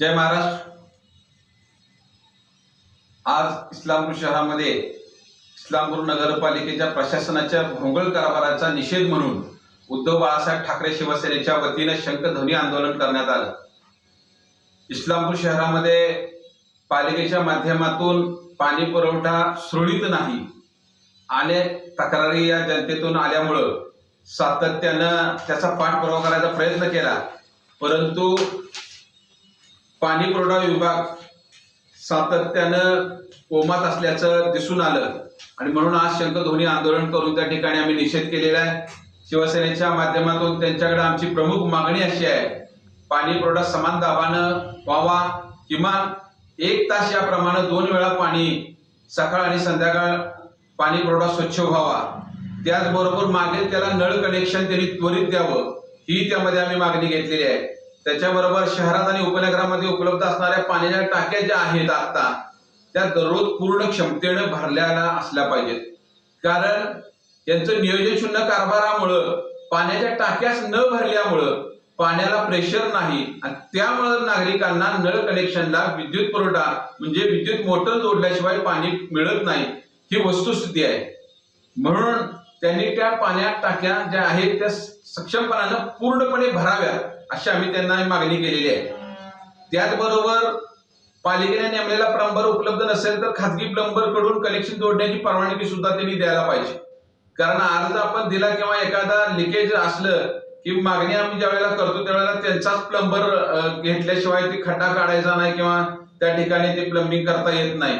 जय महाराष्ट्र आज इस्लामपूर शहरामध्ये इस्लामपूर नगरपालिकेच्या प्रशासनाच्या भोंगळ कारभाराचा निषेध म्हणून उद्धव बाळासाहेब ठाकरे शिवसेनेच्या वतीनं शंखध्वनी आंदोलन करण्यात आलं. इस्लामपूर शहरामध्ये पालिकेच्या माध्यमातून पाणी पुरवठा सुरळीत नाही. अनेक तक्रारी या जनतेतून आल्यामुळं सातत्यानं त्याचा पाठपुरावा करायचा प्रयत्न केला. परंतु पाणी पुरवठा विभाग सातत्यानं कोमात असल्याचं दिसून आलं. आणि म्हणून आज शंखध्वनी आंदोलन करून त्या ठिकाणी आम्ही निषेध केलेला आहे. शिवसेनेच्या माध्यमातून त्यांच्याकडे आमची प्रमुख मागणी अशी आहे पाणी पुरवठा समान दाबानं व्हावा. किमान एक तास याप्रमाणे दोन वेळा पाणी सकाळ आणि संध्याकाळ पाणी पुरवठा स्वच्छ व्हावा. त्याचबरोबर मागेल त्याला नळ कनेक्शन त्यांनी त्वरित द्यावं. ही त्यामध्ये आम्ही मागणी घेतलेली आहे. त्याच्याबरोबर शहरात आणि उपनगरामध्ये उपलब्ध असणाऱ्या पाण्याच्या टाक्या ज्या आहेत आता त्या दररोज पूर्ण क्षमतेनं भरल्याला असल्या पाहिजेत. कारण यांचं नियोजन शून्य कारभारामुळं पाण्याच्या टाक्याच न भरल्यामुळं पाण्याला प्रेशर नाही. आणि त्यामुळं नागरिकांना नळ कनेक्शनला विद्युत पुरवठा म्हणजे विद्युत मोटर जोडल्याशिवाय पाणी मिळत नाही ही वस्तुस्थिती आहे. म्हणून त्यांनी त्या पाण्यात टाक्या ज्या आहेत त्या सक्षमपणानं पूर्णपणे भराव्या अशी आम्ही त्यांना मागणी केलेली आहे. त्याचबरोबर पालिकेने नेमलेला प्लंबर उपलब्ध नसेल तर खाजगी प्लंबरकडून कनेक्शन जोडण्याची परवानगी सुद्धा त्यांनी द्यायला पाहिजे. कारण अर्ज आपण दिला किंवा एखादा लिकेज असलं की मागणी आम्ही ज्या वेळेला करतो त्यावेळेला त्यांचाच प्लंबर घेतल्याशिवाय ते खड्डा काढायचा नाही किंवा त्या ठिकाणी ते प्लंबिंग करता येत नाही.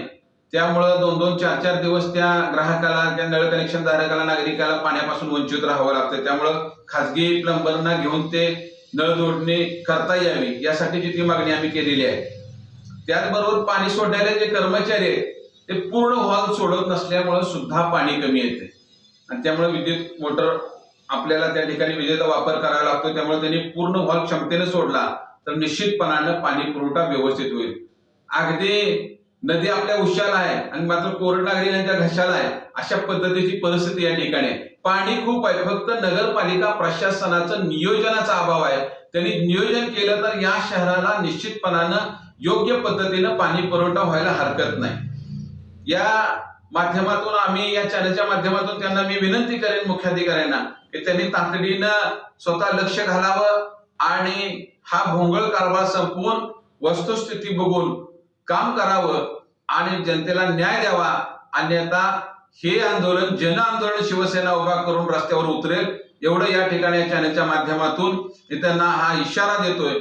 त्यामुळं दोन दोन चार चार दिवस त्या ग्राहकाला त्या नळ कनेक्शन धारकाला नागरिकाला पाण्यापासून वंचित राहावं लागतं. त्यामुळं खाजगी प्लंबरना घेऊन ते नळ जोडणी करता यावी यासाठीची ती मागणी आम्ही केलेली आहे. त्याचबरोबर पाणी सोडणारे जे कर्मचारी आहेत ते पूर्ण हॉल सोडत नसल्यामुळं सुद्धा पाणी कमी येते आणि त्यामुळे विद्युत मोटर आपल्याला त्या ठिकाणी विजेचा वापर करावा लागतो त्यामुळे त्यांनी पूर्ण भाग क्षमतेने सोडला तर निश्चितपणानं पाणी पुरवठा व्यवस्थित होईल. अगदी नदी आपल्या उशाला आहे आणि मात्र कोरडनागरी यांच्या घशाला आहे अशा पद्धतीची परिस्थिती या ठिकाणी आहे. पाणी खूप आहे फक्त नगरपालिका प्रशासनाचं नियोजनाचा अभाव आहे. त्यांनी नियोजन केलं तर या शहराला निश्चितपणानं योग्य पद्धतीनं पाणी पुरवठा व्हायला हरकत नाही. या माध्यमातून आम्ही या चॅनलच्या माध्यमातून त्यांना मी विनंती करेन मुख्याधिकाऱ्यांना की त्यांनी तातडीनं स्वतः लक्ष घालावं आणि हा भोंगळ कारभार संपवून वस्तुस्थिती बघून काम करावं आणि जनतेला न्याय द्यावा. अन्यथा हे आंदोलन जन आंदोलन शिवसेना उभा करून रस्त्यावर उतरेल. एवढं या ठिकाणी या चॅनलच्या माध्यमातून मी त्यांना हा इशारा देतोय.